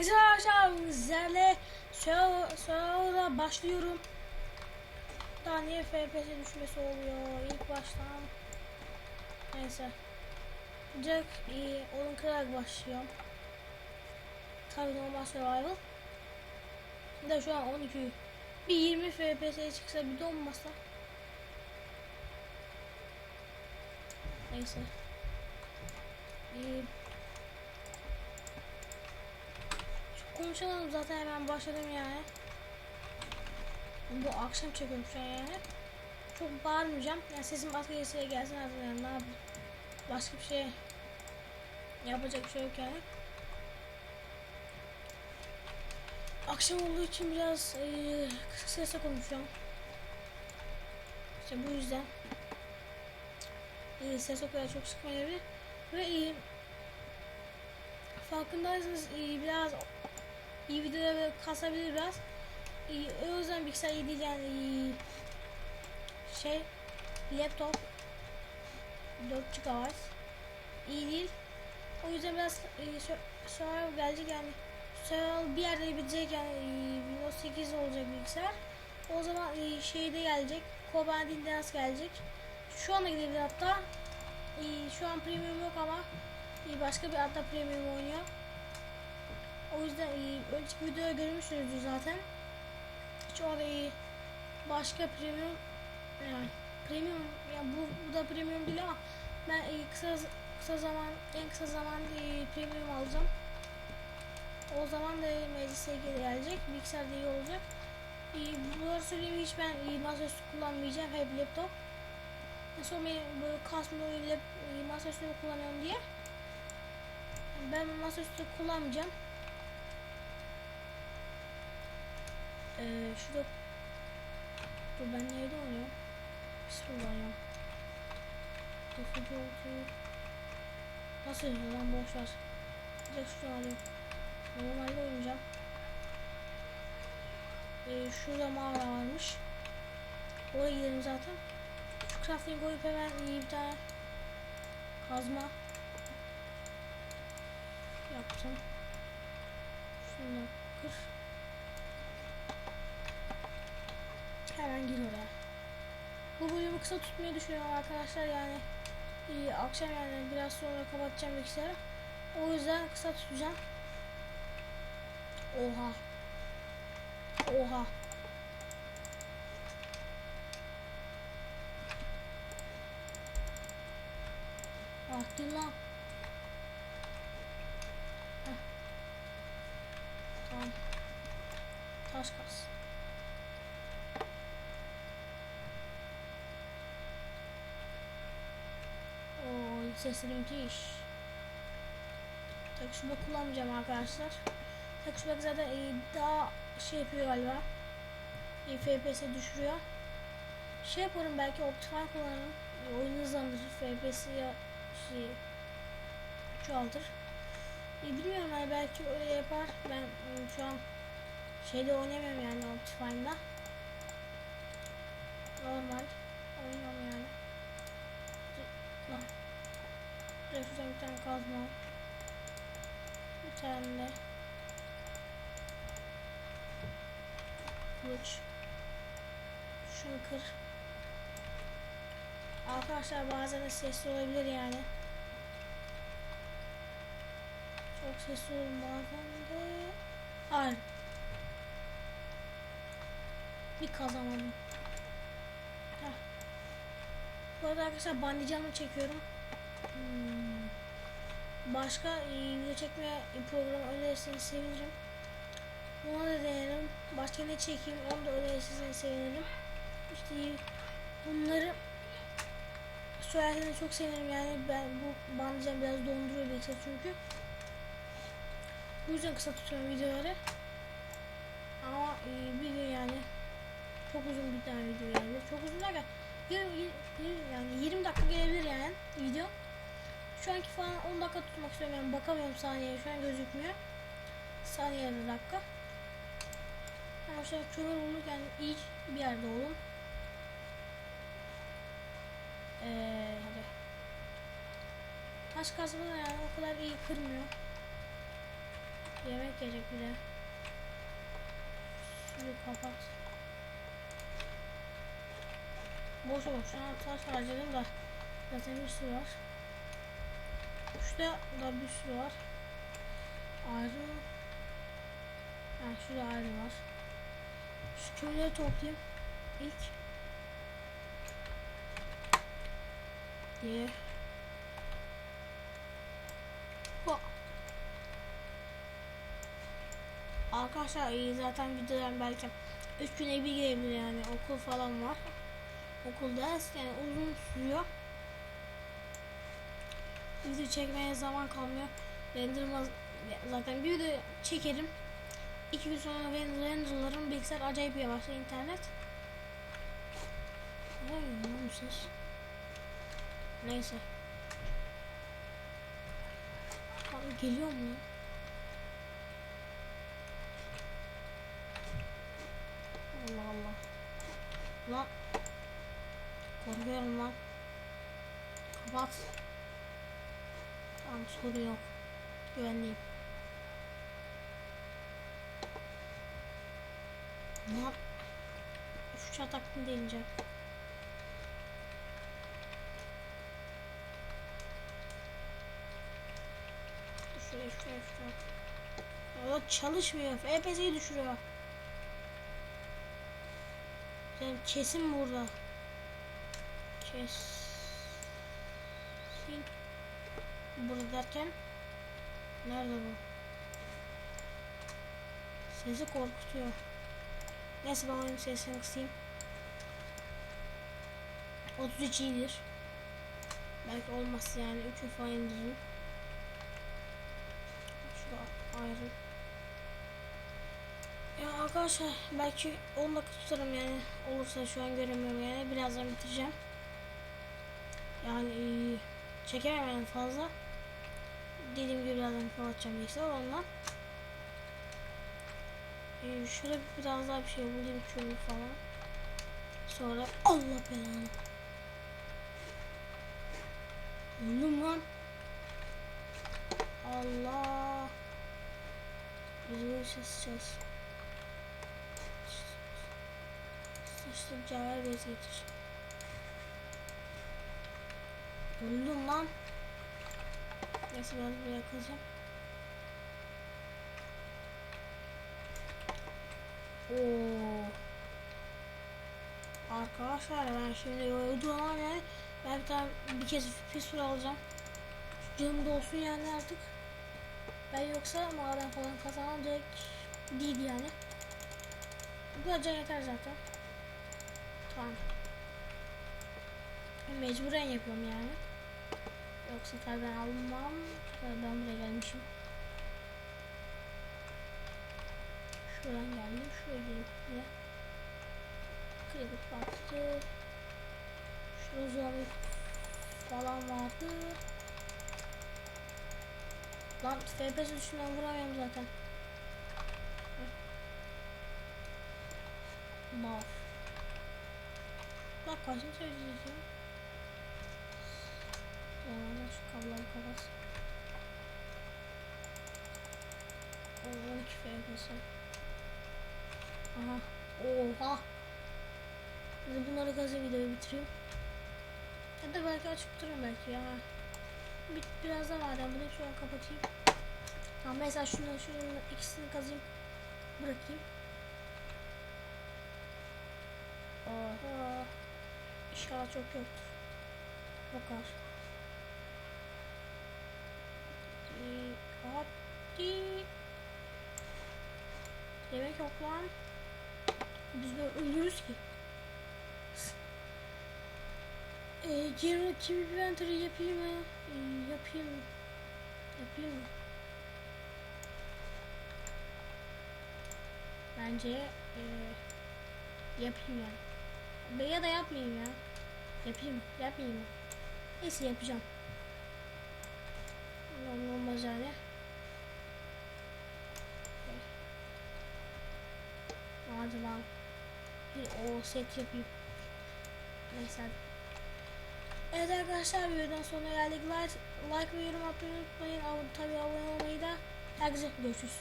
Arkadaşlar sizlerle sonra başlıyorum. Daha niye FPS düşmesi oluyor ilk baştan. Neyse. Direkt iyi oyun kırarak başlıyorum. Tabii normal survival. De şu an 12. Bir 20 FPS çıksa bir donmasa. Neyse. İyi. Konuşalım zaten hemen başladım yani. Bu akşam çekiyorum şu an yani. Çok bağırmayacağım. Yani sesim az gelirse gelsin artık yani ne yapayım. Başka bir şey yapacak bir şey yok yani. Akşam olduğu için biraz e, kısık sesle konuşuyorum. İşte bu yüzden e, ses o kadar çok çıkmayabilir. Ve e, farkındaysanız e, biraz iyi videoda böyle kasabilir biraz. O yüzden bilgisayar iyi değil yani şey laptop 4 GB iyi değil. O yüzden biraz e, sonra gelecek yani sonra bir yerde bitecek yani e, Windows 8 olacak bilgisayar. O zaman e, şey de gelecek. Kobandin Dance gelecek. Şu anda gidebilir hatta. E, şu an premium yok ama başka bir adda premium oynuyor. O yüzden e, önceki videoda görmüşsünüzdür zaten. Orada e, başka premium yani premium yani bu, bu da premium değil ama ben e, kısa kısa zaman en kısa zaman e, premium alacağım. O zaman da meclise gelecek. Bilgisayar da iyi olacak. E, bunları söyleyeyim hiç ben e, masaüstü kullanmayacağım. Hep laptop. En son benim böyle kasmıyor lap, e, masaüstü kullanıyorum diye. Ben masaüstü kullanmayacağım. Ee, şurada Dur ben neyde oynuyorum? Bismillah ya. Dokucu oldu. Nasıl yazıyor lan boş ver. Direkt şunu alayım. Normalde oynayacağım. Ee, şurada mağara varmış. Oraya gidelim zaten. Şu crafting koyup hemen iyi bir tane kazma yaptım. Şunu kır. Hemen gir. Bu bölümü kısa tutmayı düşünüyorum arkadaşlar yani iyi, akşam yani biraz sonra kapatacağım bilgisayarı. O yüzden kısa tutacağım. Oha. Oha. Ah gir lan. Tamam. Taş kas. Oo sesleri müthiş. Şuba kullanmayacağım arkadaşlar. Şuba zaten e, daha şey yapıyor galiba. E, FPS düşürüyor. Şey yaparım belki Optifine kullanırım. E, oyunu hızlandırır. FPS'i ya şey çoğaltır. E, bilmiyorum yani belki öyle yapar. Ben e, şu an şeyde oynamıyorum yani Optifine'da. Normal oynuyorum yani. Lan. Buraya şuradan bir tane kazma. Bir tane de kılıç. Şunu kır. Arkadaşlar bazen de sesli olabilir yani. Çok sesli bazen de. Hayır. Bir kazanmadım. Heh. Bu arada arkadaşlar bandicamı çekiyorum. Hmm. Başka e, video çekme programı önerirseniz sevinirim. Buna da denerim. Başka ne çekeyim onu da önerirseniz sevinirim. İşte bunları söylerseniz çok sevinirim yani ben bu bandicam biraz donduruyor bilgisayar çünkü. Bu yüzden kısa tutuyorum videoları. Ama e, bir gün yani çok uzun bir tane video gelebilir. Çok uzun derken yarım, yani 20 dakika gelebilir yani video. Şu anki falan 10 dakika tutmak istiyorum yani bakamıyorum saniyeye şu an gözükmüyor. Saniye bir dakika. Şu an kömür bulduk yani iyi bir yerde olun. Ee, hadi. Taş kazma yani o kadar iyi kırmıyor. Yemek yiyecek bir de. Suyu kapat. Boş boşuna taş harcadım da zaten bir sürü var. Şurada da bir sürü var. Ayrı. Ha şurada ayrı var. Şu köyleri toplayayım. İlk. Diye. Ho. Arkadaşlar iyi zaten videodan belki 3 güne bir gelebilir yani okul falan var. Okul ders yani uzun sürüyor. Video çekmeye zaman kalmıyor. Renderma zaten bir video çekerim. İki gün sonra render- renderlarım bilgisayar acayip yavaş internet. Ne ses? Neyse. Abi geliyor mu? Allah Allah. Lan. Korkuyorum lan. Kapat. Tamam sorun yok. Güvenliyim. Lan. Şu çatakını deneyeceğim. Şuraya şuraya şuraya. O çalışmıyor. FPS'yi düşürüyor. Sen kesin burada. Kesin. Burada derken nerede bu? Sesi korkutuyor. Neyse ben oyunun sesini kısayım. 33 iyidir. Belki olmaz yani 3'ü falan indiririm. Şurada ayrı. Ya arkadaşlar belki 10 dakika tutarım yani olursa şu an göremiyorum yani birazdan bitireceğim. Yani e, çekemem yani fazla. Dediğim gibi birazdan kapatacağım bilgisayar ondan. E, şurada biraz daha bir şey bulayım kömür falan. Sonra Allah belanı. Oğlum lan. Allah. Biz bu işe sıçacağız. Sıçtım cevher bez getir. Öldüm lan. Neyse ben buraya kazacağım. Oo. Arkadaşlar ben şimdi uyduramam yani. Ben bir tane bir kez pistol alacağım. Canım da olsun yani artık. Ben yoksa maden falan kazanmam direkt değil yani. Bu can yeter zaten. Tamam. Mecburen yapıyorum yani. Yoksa ben almam. Ben buraya gelmişim. Şuradan geldim. Şuraya gelip. Kredi baktı. Şurada zombi falan vardı. Lan FPS üstünden vuramıyorum zaten. Mav. Bak kaçını söyleyeceğiz Sonra şu kabloyu kapat. O 12 FPS. Aha. Oha. Şimdi bunları gazı videoyu bitireyim. Ya da belki açıp dururum belki ya. Bir, biraz da madem bunu şu an kapatayım. Tamam mesela şunu şunun ikisini kazayım. Bırakayım. Oha. İnşallah çok yoktur. Bakar. Hadi. Hadi. Yemek yok lan. Biz böyle ölürüz ki. Eee geri kimi inventory yapayım mı? Ee, yapayım. Yapayım mı? Bence eee yapayım yani. Ya da yapmayayım ya. Yapayım, yapmayayım mı? Neyse yapacağım. Ulan Olmaz yani. Lan. Bir o set yapayım. Neyse. Evet arkadaşlar videodan sonra geldik. Like, like ve yorum atmayı unutmayın. Tabii abone olmayı da. Herkese görüşürüz.